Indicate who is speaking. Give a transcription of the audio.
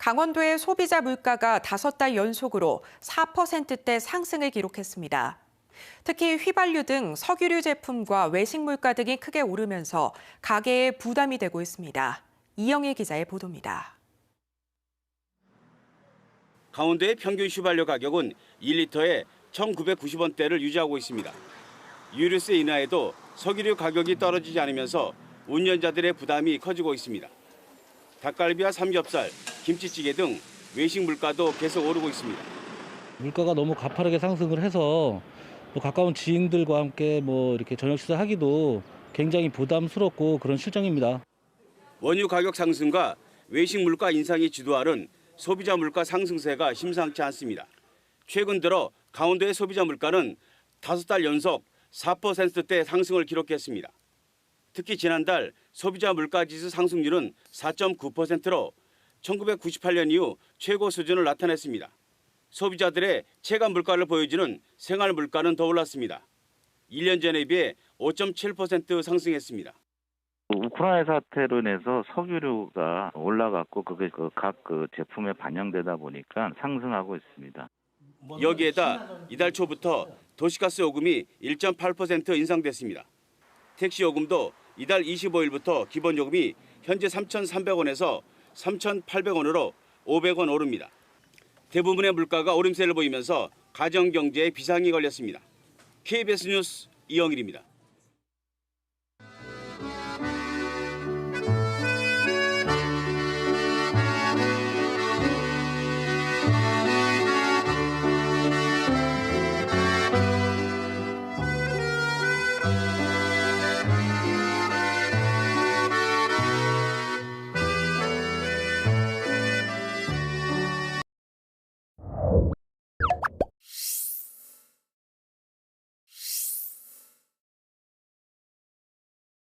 Speaker 1: 강원도의 소비자 물가가 다섯 달 연속으로 4%대 상승을 기록했습니다. 특히 휘발유 등 석유류 제품과 외식 물가 등이 크게 오르면서 가계에 부담이 되고 있습니다. 이영일 기자의 보도입니다.
Speaker 2: 강원도의 평균 휘발유 가격은 1리터에 1,990원대를 유지하고 있습니다. 유류세 인하에도 석유류 가격이 떨어지지 않으면서 운전자들의 부담이 커지고 있습니다. 닭갈비와 삼겹살, 김치찌개 등 외식 물가도 계속 오르고 있습니다.
Speaker 3: 물가가 너무 가파르게 상승을 해서 뭐 가까운 지인들과 함께 뭐 이렇게 저녁 식사하기도 굉장히 부담스럽고 그런 실정입니다.
Speaker 2: 원유 가격 상승과 외식 물가 인상이 주도하는 소비자 물가 상승세가 심상치 않습니다. 최근 들어 강원도의 소비자 물가는 다섯 달 연속 4%대 상승을 기록했습니다. 특히 지난달 소비자 물가 지수 상승률은 4.9%로 1998년 이후 최고 수준을 나타냈습니다. 소비자들의 체감 물가를 보여주는 생활 물가는 더 올랐습니다. 1년 전에 비해 5.7% 상승했습니다.
Speaker 4: 우크라이나 사태로 인해서 석유류가 올라갔고 그게 그각그 제품에 반영되다 보니까 상승하고 있습니다.
Speaker 2: 여기에다 이달 초부터 도시가스 요금이 1.8% 인상됐습니다. 택시 요금도 이달 25일부터 기본 요금이 현재 3,300원에서 3,800원으로 500원 오릅니다. 대부분의 물가가 오름세를 보이면서 가정 경제에 비상이 걸렸습니다. KBS 뉴스 이영일입니다.